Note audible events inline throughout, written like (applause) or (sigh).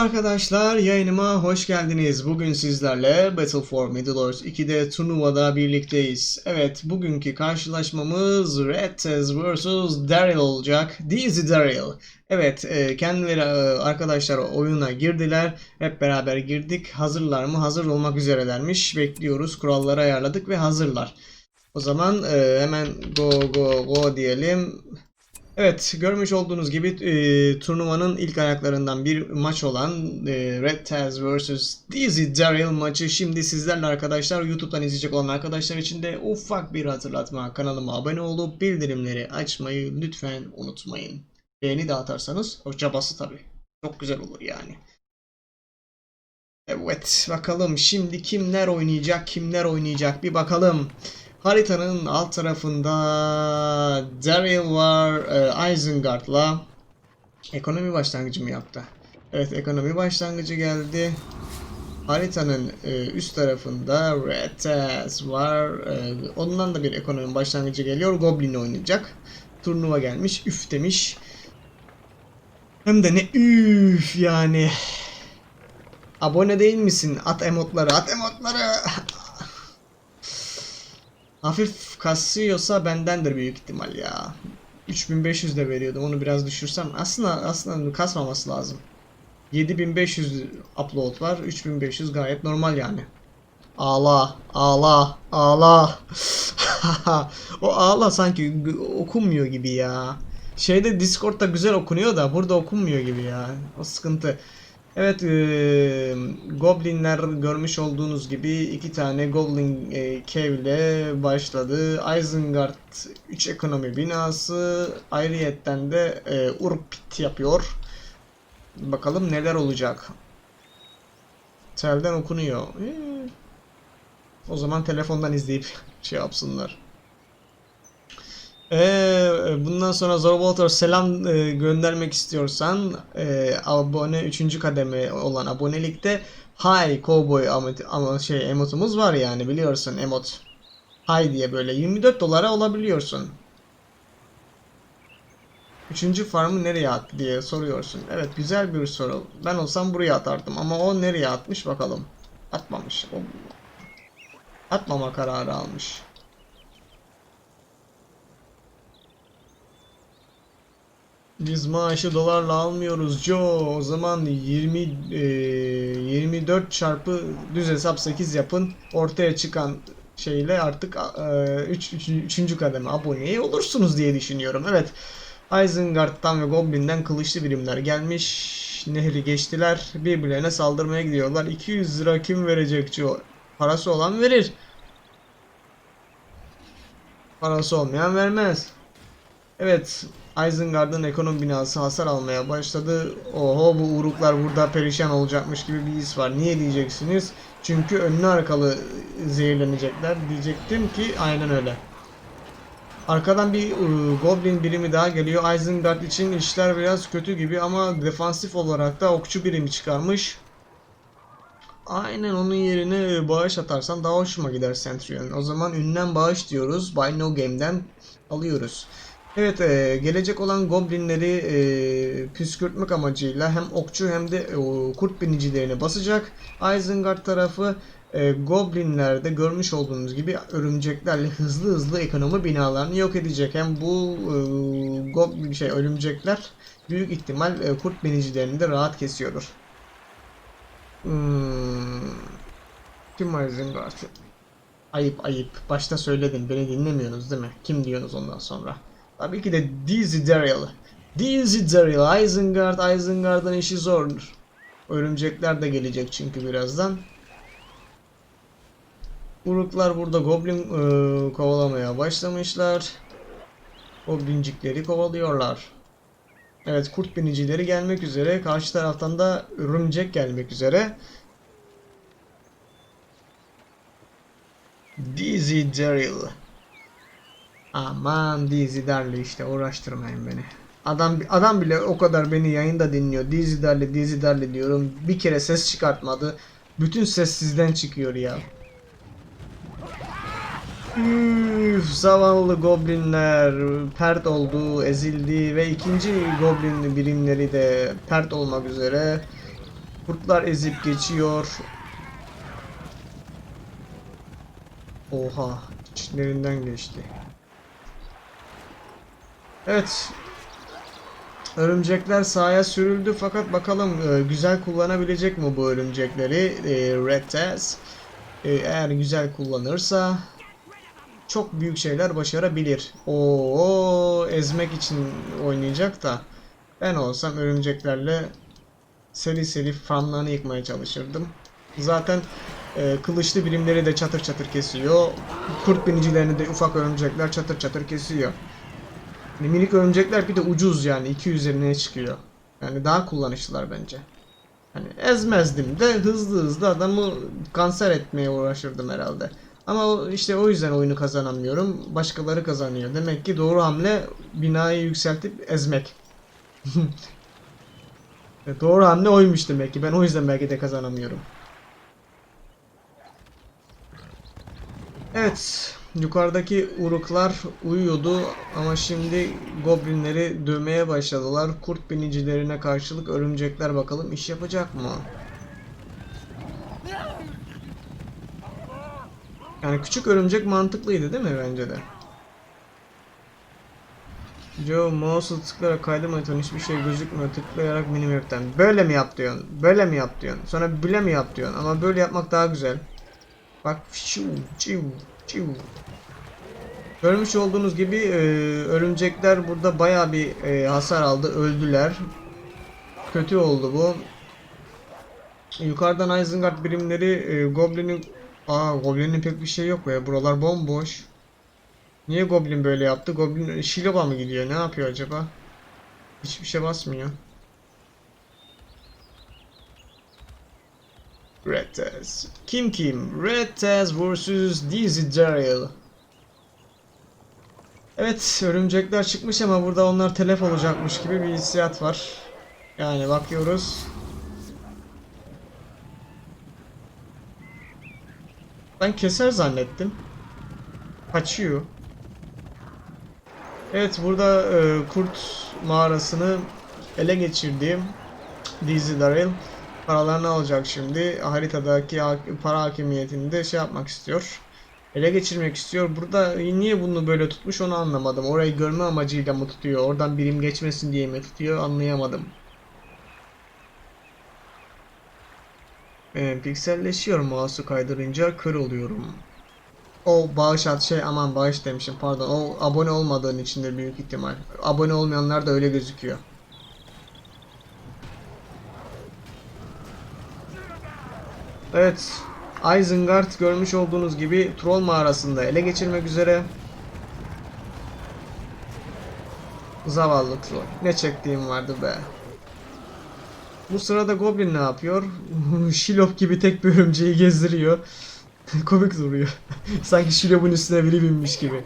arkadaşlar, yayınıma hoş geldiniz. Bugün sizlerle Battle for Middle-earth 2'de turnuvada birlikteyiz. Evet, bugünkü karşılaşmamız Red Tez vs Daryl olacak. Dizzy Daryl. Evet, e, kendileri e, arkadaşlar oyuna girdiler. Hep beraber girdik. Hazırlar mı? Hazır olmak üzerelermiş. Bekliyoruz. Kuralları ayarladık ve hazırlar. O zaman e, hemen go go go diyelim. Evet, görmüş olduğunuz gibi e, turnuvanın ilk ayaklarından bir maç olan e, Red Taz vs Dizzy Daryl maçı şimdi sizlerle arkadaşlar YouTube'dan izleyecek olan arkadaşlar için de ufak bir hatırlatma. Kanalıma abone olup bildirimleri açmayı lütfen unutmayın. Beğeni de atarsanız hoşça bası tabii. Çok güzel olur yani. Evet, bakalım şimdi kimler oynayacak, kimler oynayacak bir bakalım. Haritanın alt tarafında Daryl var, e, Isengard'la ekonomi başlangıcı mı yaptı? Evet, ekonomi başlangıcı geldi. Haritanın e, üst tarafında Red Taz var. E, ondan da bir ekonomi başlangıcı geliyor. Goblin oynayacak. Turnuva gelmiş. Üf demiş. Hem de ne üf yani. Abone değil misin? At emotları, at emotları. (laughs) Hafif kasıyorsa bendendir büyük ihtimal ya. 3500 de veriyordum. Onu biraz düşürsem aslında aslında kasmaması lazım. 7500 upload var. 3500 gayet normal yani. Ağla, ağla, ağla. (laughs) o ağla sanki okunmuyor gibi ya. Şeyde Discord'da güzel okunuyor da burada okunmuyor gibi ya. O sıkıntı. Evet, e, Goblinler görmüş olduğunuz gibi iki tane Goblin e, Cave ile başladı. Isengard 3 ekonomi binası, ayrıyetten de e, Urpit yapıyor. Bakalım neler olacak. Telden okunuyor. E, o zaman telefondan izleyip (laughs) şey yapsınlar. Ee, bundan sonra Zorwater selam e, göndermek istiyorsan e, abone 3. kademe olan abonelikte Hi Cowboy ama şey emotumuz var yani biliyorsun emot. Hi diye böyle 24 dolara olabiliyorsun. Üçüncü farmı nereye attı diye soruyorsun. Evet güzel bir soru. Ben olsam buraya atardım ama o nereye atmış bakalım. Atmamış. O atmama kararı almış. Biz maaşı dolarla almıyoruz Joe. O zaman 20 e, 24 çarpı düz hesap 8 yapın. Ortaya çıkan şeyle artık 3 üç, üç, 3. kademe aboneye olursunuz diye düşünüyorum. Evet. Isengard'dan ve Goblin'den kılıçlı birimler gelmiş. Nehri geçtiler. Birbirlerine saldırmaya gidiyorlar. 200 lira kim verecek Joe? Parası olan verir. Parası olmayan vermez. Evet, Isengard'ın ekonomi binası hasar almaya başladı. Oho bu uruklar burada perişan olacakmış gibi bir his var. Niye diyeceksiniz? Çünkü önlü arkalı zehirlenecekler. Diyecektim ki aynen öyle. Arkadan bir uh, Goblin birimi daha geliyor. Isengard için işler biraz kötü gibi ama defansif olarak da okçu birimi çıkarmış. Aynen onun yerine bağış atarsan daha hoşuma gider Centurion. O zaman ünlem bağış diyoruz. Buy No Game'den alıyoruz. Evet, e, gelecek olan goblinleri e, püskürtmek amacıyla hem okçu hem de e, kurt binicilerini basacak. Isengard tarafı e, goblinlerde görmüş olduğunuz gibi örümceklerle hızlı hızlı ekonomi binalarını yok edecek. Hem bu e, goblin şey örümcekler büyük ihtimal e, kurt binicilerini de rahat kesiyordur. Hmm. Kim Isengard? Ayıp ayıp. Başta söyledim. Beni dinlemiyorsunuz değil mi? Kim diyorsunuz ondan sonra? Tabii ki de Dizzy Daryl. Dizzy Daryl, Isengard, Isengard'ın işi zordur. Örümcekler de gelecek çünkü birazdan. Uruklar burada goblin e, kovalamaya başlamışlar. Goblincikleri kovalıyorlar. Evet kurt binicileri gelmek üzere. Karşı taraftan da örümcek gelmek üzere. Dizzy Daryl. Aman Dizidar'la işte uğraştırmayın beni. Adam adam bile o kadar beni yayında dinliyor. Dizidar'la Dizidar'la diyorum. Bir kere ses çıkartmadı. Bütün ses sizden çıkıyor ya. Üf, zavallı goblinler pert oldu, ezildi ve ikinci goblin birimleri de pert olmak üzere. Kurtlar ezip geçiyor. Oha, içlerinden geçti. Evet. Örümcekler sahaya sürüldü fakat bakalım e, güzel kullanabilecek mi bu örümcekleri e, Red Taz? E, eğer güzel kullanırsa çok büyük şeyler başarabilir. Oo ezmek için oynayacak da ben olsam örümceklerle seri seri farmlarını yıkmaya çalışırdım. Zaten e, kılıçlı birimleri de çatır çatır kesiyor. Kurt binicilerini de ufak örümcekler çatır çatır kesiyor. Minik örümcekler bir de ucuz yani 2 üzerine çıkıyor. Yani daha kullanışlılar bence. Hani ezmezdim de hızlı hızlı adamı kanser etmeye uğraşırdım herhalde. Ama işte o yüzden oyunu kazanamıyorum. Başkaları kazanıyor. Demek ki doğru hamle binayı yükseltip ezmek. (laughs) E, doğru hamle oymuş demek ki. Ben o yüzden belki de kazanamıyorum. Evet. Yukarıdaki uruklar uyuyordu ama şimdi goblinleri dövmeye başladılar. Kurt binicilerine karşılık örümcekler bakalım iş yapacak mı? Yani küçük örümcek mantıklıydı değil mi bence de? Joe mouse'u tıklayarak kaydım eton hiçbir şey gözükmüyor tıklayarak minimap'ten. Böyle mi yap diyorsun? Böyle mi yap diyorsun? Sonra böyle mi yap diyorsun? Ama böyle yapmak daha güzel. Bak şiu çiu çiu. Görmüş olduğunuz gibi e, örümcekler burada baya bir e, hasar aldı. Öldüler. Kötü oldu bu. Yukarıdan Isengard birimleri e, Goblin'in Aa Goblin'in pek bir şey yok be. Buralar bomboş. Niye Goblin böyle yaptı? Goblin Shiloba mı gidiyor? Ne yapıyor acaba? Hiçbir şey basmıyor. Red Taz. Kim kim? Red Taz vs. Dizzy Daryl. Evet, örümcekler çıkmış ama burada onlar telef olacakmış gibi bir hissiyat var. Yani bakıyoruz. Ben keser zannettim. Kaçıyor. Evet burada e, kurt mağarasını ele geçirdiğim Dizzy Daryl paralarını alacak şimdi. Haritadaki ha- para hakimiyetini de şey yapmak istiyor. Ele geçirmek istiyor. Burada niye bunu böyle tutmuş onu anlamadım. Orayı görme amacıyla mı tutuyor? Oradan birim geçmesin diye mi tutuyor? Anlayamadım. Ee, pikselleşiyor mouse'u kaydırınca kör oluyorum. O bağış at şey aman bağış demişim pardon. O abone olmadığın içindir büyük ihtimal. Abone olmayanlar da öyle gözüküyor. Evet. Isengard görmüş olduğunuz gibi troll mağarasında ele geçirmek üzere. Zavallı troll. Ne çektiğim vardı be. Bu sırada Goblin ne yapıyor? (laughs) Shilop gibi tek bir örümceği gezdiriyor. (laughs) Komik duruyor. (laughs) Sanki Shilop'un üstüne biri binmiş gibi.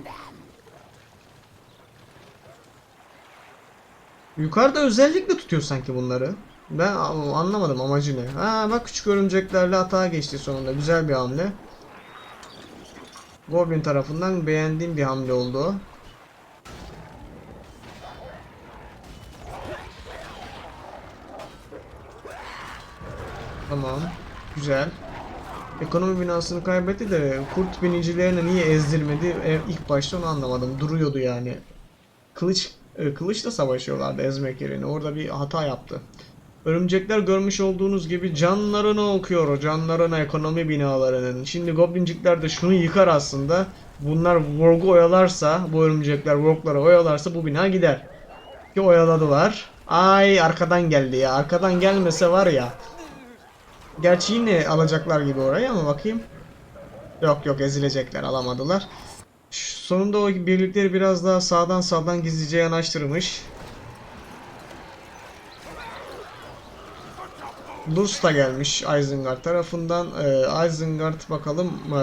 Yukarıda özellikle tutuyor sanki bunları. Ben anlamadım amacı ne. Ha bak küçük örümceklerle atağa geçti sonunda. Güzel bir hamle. Goblin tarafından beğendiğim bir hamle oldu. Tamam. Güzel. Ekonomi binasını kaybetti de kurt binicilerini niye ezdirmedi e, ilk başta onu anlamadım. Duruyordu yani. Kılıç e, kılıçla savaşıyorlardı ezmek yerine. Orada bir hata yaptı. Örümcekler görmüş olduğunuz gibi canlarını okuyor. Canlarına ekonomi binalarının. Şimdi goblincikler de şunu yıkar aslında. Bunlar Warg'u oyalarsa, bu örümcekler Warg'ları oyalarsa bu bina gider. Ki oyaladılar. Ay arkadan geldi ya. Arkadan gelmese var ya. Gerçi yine alacaklar gibi orayı ama bakayım. Yok yok ezilecekler alamadılar. Sonunda o birlikleri biraz daha sağdan sağdan gizlice yanaştırmış. Lurs da gelmiş Isengard tarafından. Ee, Isengard bakalım ee,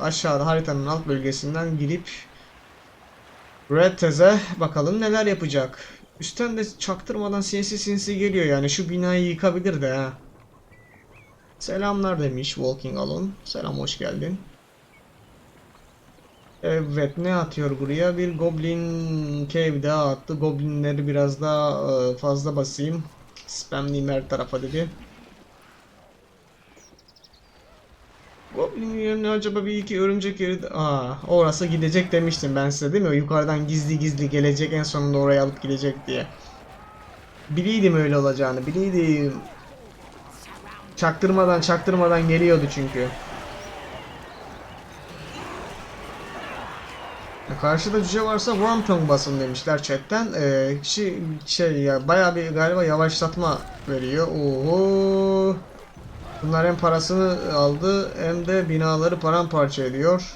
aşağıda haritanın alt bölgesinden girip Red Tez'e bakalım neler yapacak. Üstten de çaktırmadan sinsi sinsi geliyor yani şu binayı yıkabilir de ha. Selamlar demiş Walking Alone. Selam hoş geldin. Evet ne atıyor buraya? Bir Goblin Cave daha attı. Goblinleri biraz daha e, fazla basayım. Spamleyeyim her tarafa dedi. Goblin yerine acaba bir iki örümcek yeri de... Aa, orası gidecek demiştim ben size değil mi? Yukarıdan gizli gizli gelecek en sonunda oraya alıp gidecek diye. Biliydim öyle olacağını, biliydim. Çaktırmadan çaktırmadan geliyordu çünkü. Karşıda cüce varsa Wormtongue basın demişler chatten. Ee, kişi şey ya bayağı bir galiba yavaşlatma veriyor. Oho. Bunlar hem parasını aldı hem de binaları paramparça ediyor.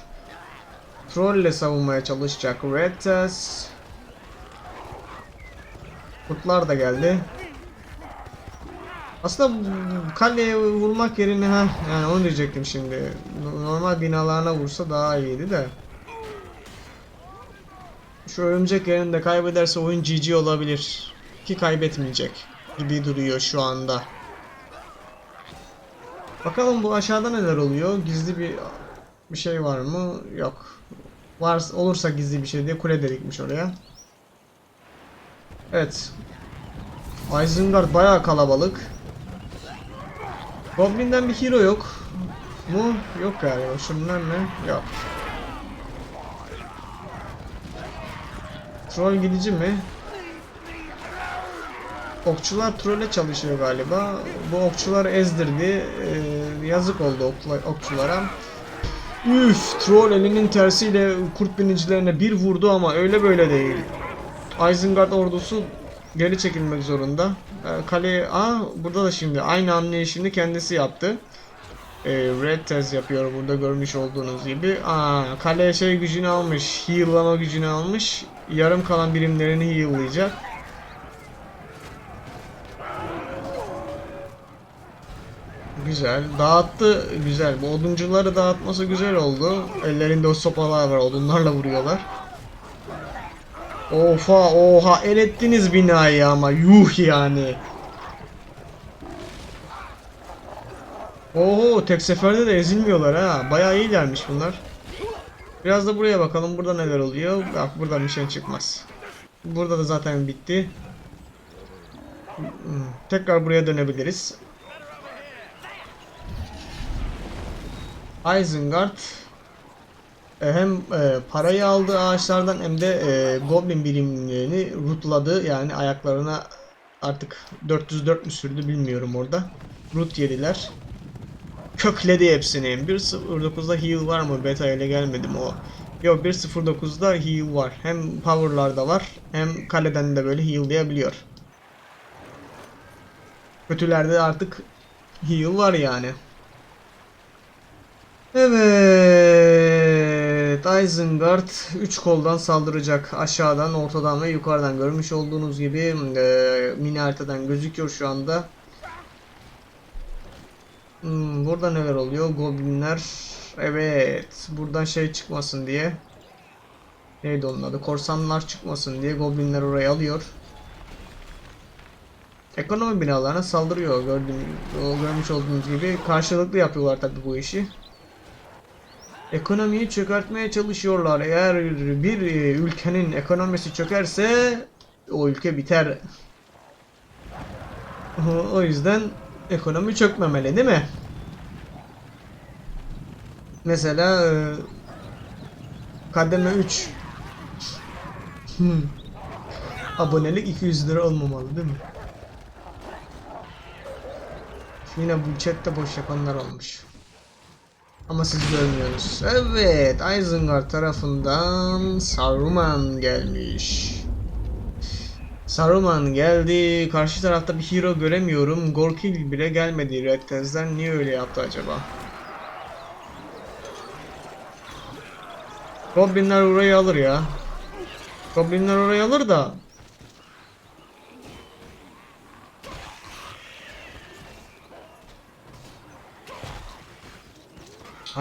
Troll ile savunmaya çalışacak Retas. Kurtlar da geldi. Aslında kaleye vurmak yerine ha yani onu diyecektim şimdi. Normal binalarına vursa daha iyiydi de. Şu örümcek yerini de kaybederse oyun GG olabilir. Ki kaybetmeyecek gibi duruyor şu anda. Bakalım bu aşağıda neler oluyor? Gizli bir bir şey var mı? Yok. Var olursa gizli bir şey diye kule delikmiş oraya. Evet. Isengard bayağı kalabalık. Goblin'den bir hero yok. Mu? Yok galiba. Şunlar ne? Yok. Troll gidici mi? Okçular trolle çalışıyor galiba. Bu okçular ezdirdi. Ee, yazık oldu okçulara. Üf, troll elinin tersiyle kurt binicilerine bir vurdu ama öyle böyle değil. Isengard ordusu geri çekilmek zorunda. Ee, kaleye, aa burada da şimdi aynı hamleyi şimdi kendisi yaptı. Ee, Red Tez yapıyor burada görmüş olduğunuz gibi. Aa, kale şey gücünü almış, heal'lama gücünü almış. Yarım kalan birimlerini heal'layacak. Güzel. Dağıttı. Güzel. Bu oduncuları dağıtması güzel oldu. Ellerinde o sopalar var. Odunlarla vuruyorlar. Oha oha el ettiniz binayı ama yuh yani. Oho tek seferde de ezilmiyorlar ha. Bayağı iyilermiş bunlar. Biraz da buraya bakalım. Burada neler oluyor? Bak buradan bir şey çıkmaz. Burada da zaten bitti. Hmm, Tekrar buraya dönebiliriz. Isengard e, hem e, parayı aldı ağaçlardan hem de e, goblin birimlerini rootladı. Yani ayaklarına artık 404 mü sürdü bilmiyorum orada. Root yediler. Kökledi hepsini. 1.09'da heal var mı? Beta ile gelmedim o. Yok 1.09'da heal var. Hem power'larda var hem kaleden de böyle heal'layabiliyor. Kötülerde artık heal var yani. Evet, Isengard 3 koldan saldıracak. Aşağıdan, ortadan ve yukarıdan görmüş olduğunuz gibi e, mini haritadan gözüküyor şu anda. Hmm, burada neler oluyor? Goblinler. Evet, buradan şey çıkmasın diye. Neydi onun adı? Korsanlar çıkmasın diye goblinler orayı alıyor. Ekonomi binalarına saldırıyor gördüğüm, görmüş olduğunuz gibi. Karşılıklı yapıyorlar tabi bu işi. Ekonomiyi çökertmeye çalışıyorlar. Eğer bir e, ülkenin ekonomisi çökerse o ülke biter. O- yüzden ekonomi çökmemeli değil mi? Mesela e, kademe 3 Hmm. abonelik 200 lira olmamalı değil mi? Yine bu chatte boş yapanlar olmuş. Ama siz görmüyorsunuz. Evet, Isengard tarafından Saruman gelmiş. Saruman geldi. Karşı tarafta bir hero göremiyorum. Gorkil bile gelmedi Red Tez'den. Niye öyle yaptı acaba? Goblinler orayı alır ya. Goblinler orayı alır da.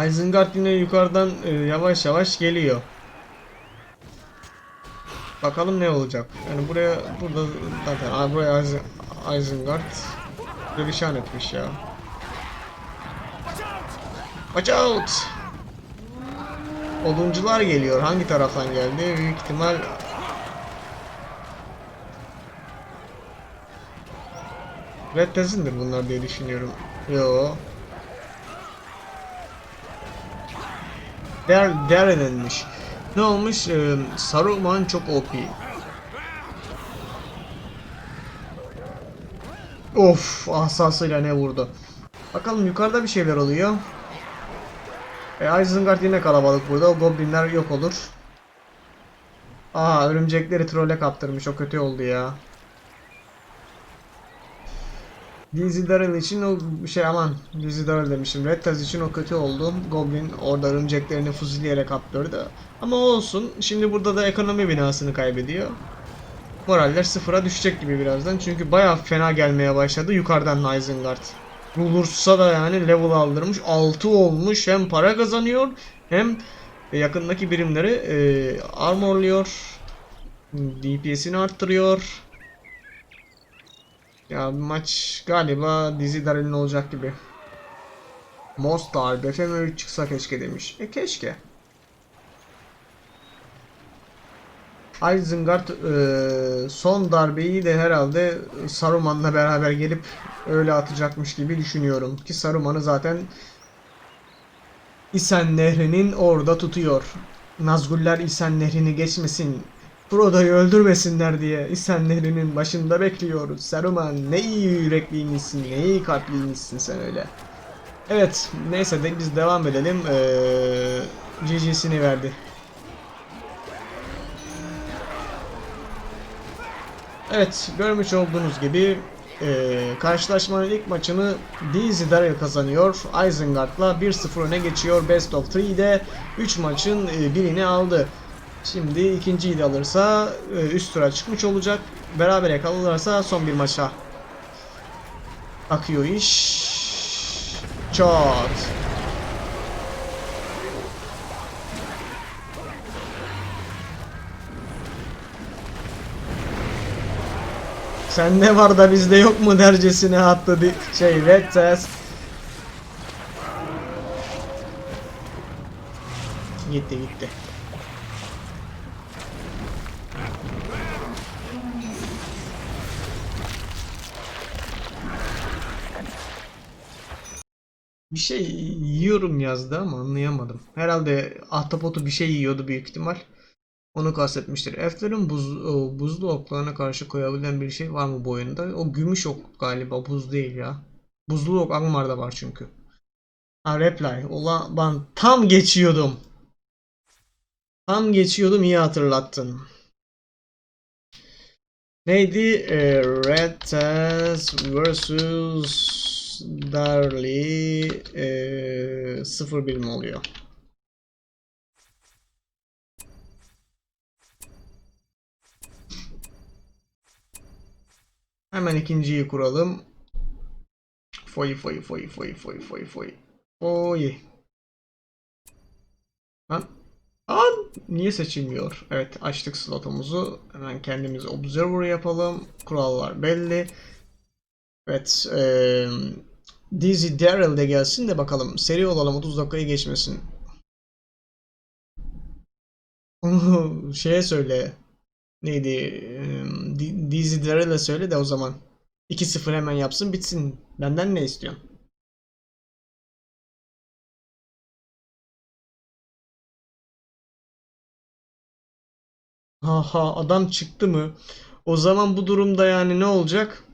Isengard yine yukarıdan e, yavaş yavaş geliyor. Bakalım ne olacak. Yani buraya burada zaten buraya Isen- Isengard perişan etmiş ya. Watch out! Oduncular geliyor. Hangi taraftan geldi? Büyük ihtimal Red Tez'indir bunlar diye düşünüyorum. Yo. Der, Darren'inmiş. Ne olmuş? Ee, Saruman çok OP. Of asasıyla ne vurdu. Bakalım yukarıda bir şeyler oluyor. E, Isengard yine kalabalık burada. O goblinler yok olur. Aa örümcekleri trole kaptırmış. O kötü oldu ya. Dizzy Daryl için o şey aman Dizzy Daryl demişim. Red Taz için o kötü oldu. Goblin orada örümceklerini fuzilleyerek kaptırdı. Ama olsun. Şimdi burada da ekonomi binasını kaybediyor. Moraller sıfıra düşecek gibi birazdan. Çünkü bayağı fena gelmeye başladı yukarıdan Isengard. Rulurs'a da yani level aldırmış. 6 olmuş. Hem para kazanıyor hem yakındaki birimleri e, armorluyor. DPS'ini arttırıyor. Ya maç galiba dizi Daryl'in olacak gibi. Mostar, BFM 3 çıksa keşke demiş. E keşke. Isengard e, son darbeyi de herhalde Saruman'la beraber gelip öyle atacakmış gibi düşünüyorum. Ki Saruman'ı zaten İsen Nehri'nin orada tutuyor. Nazgûl'ler İsen Nehri'ni geçmesin, Frodo'yu öldürmesinler diye İsen Nehri'nin başında bekliyoruz. Saruman ne iyi yürekliymişsin, ne iyi kalpliymişsin sen öyle. Evet, neyse de biz devam edelim. Ee, GG'sini verdi. Evet, görmüş olduğunuz gibi e, karşılaşmanın ilk maçını Dizzy Daryl kazanıyor. Isengard'la 1-0 öne geçiyor. Best of 3'de 3 maçın e, birini aldı. Şimdi ikinciyi de alırsa e, üst tura çıkmış olacak. Beraber kalırlarsa son bir maça akıyor iş. Çat. Sen ne var da bizde yok mu dercesine attı şey Red Test. Gitti gitti. Bir şey yiyorum yazdı ama anlayamadım. Herhalde ahtapotu bir şey yiyordu büyük ihtimal. Onu kastetmiştir. Elflerin buz, buzlu oklarına karşı koyabilen bir şey var mı bu oyunda? O gümüş ok galiba buz değil ya. Buzlu ok Angmar'da var çünkü. Ha reply. Ulan ben tam geçiyordum. Tam geçiyordum iyi hatırlattın. Neydi? Taz vs Darly ee, sıfır birim oluyor. Hemen ikinciyi kuralım. Foy foy foy foy foy foy foy. Foy. Lan. Niye seçilmiyor? Evet açtık slotumuzu. Hemen kendimiz observer yapalım. Kurallar belli. Evet. Ee, Dizzy Daryl de gelsin de bakalım. Seri olalım 30 dakikayı geçmesin. (laughs) Şeye söyle. Neydi? Di- Dizzy Daryl'e söyle de o zaman. 2-0 hemen yapsın bitsin. Benden ne istiyorsun? Haha adam çıktı mı? O zaman bu durumda yani ne olacak?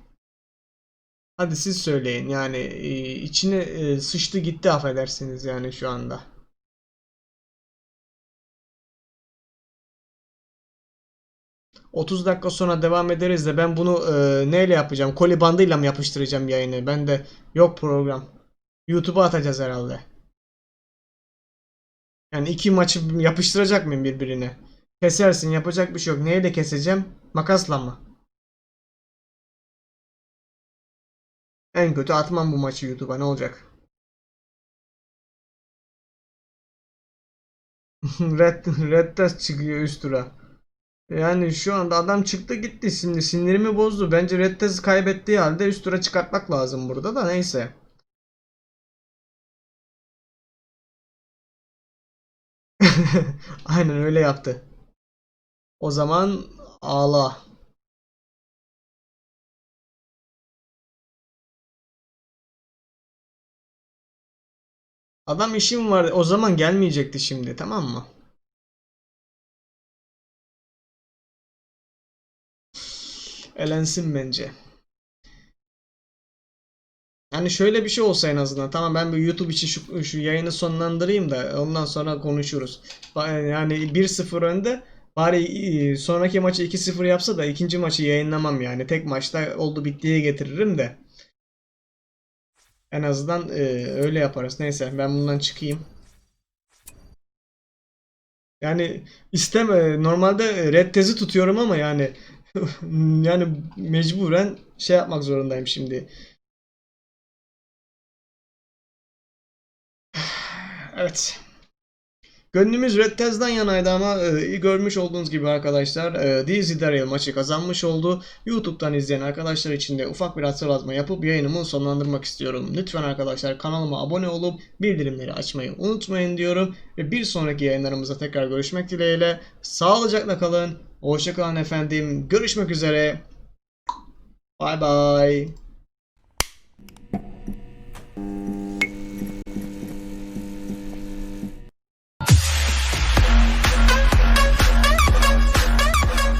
Hadi siz söyleyin yani e, içine e, sıçtı gitti affedersiniz yani şu anda. ...30 dakika sonra devam ederiz de ben bunu e, neyle yapacağım? Koli bandıyla mı yapıştıracağım yayını? Ben de yok program. YouTube'a atacağız herhalde. Yani iki maçı yapıştıracak mıyım birbirine? Kesersin yapacak bir şey yok. Neyle keseceğim? Makasla mı? En kötü atmam bu maçı YouTube'a ne olacak? (laughs) Red, Red Test çıkıyor üst tura. Yani şu anda adam çıktı gitti şimdi sinirimi bozdu. Bence Red Test kaybettiği halde üst tura çıkartmak lazım burada da neyse. (laughs) Aynen öyle yaptı. O zaman ağla. Adam işim var. O zaman gelmeyecekti şimdi. Tamam mı? Elensin bence. Yani şöyle bir şey olsa en azından. Tamam ben bir YouTube için şu, şu yayını sonlandırayım da ondan sonra konuşuruz. Yani 1-0 önde. Bari sonraki maçı 2-0 yapsa da ikinci maçı yayınlamam yani. Tek maçta oldu bittiye getiririm de. En azından e, öyle yaparız. Neyse ben bundan çıkayım. Yani isteme normalde red tezi tutuyorum ama yani (laughs) yani mecburen şey yapmak zorundayım şimdi. (sighs) Evet. Gönlümüz Red Tez'den yanaydı ama e, görmüş olduğunuz gibi arkadaşlar e, DZ Daryl maçı kazanmış oldu. YouTube'dan izleyen arkadaşlar için de ufak bir hatırlatma yapıp yayınımı sonlandırmak istiyorum. Lütfen arkadaşlar kanalıma abone olup bildirimleri açmayı unutmayın diyorum. Ve bir sonraki yayınlarımızda tekrar görüşmek dileğiyle. Sağlıcakla kalın. Hoşçakalın efendim. Görüşmek üzere. Bay bay.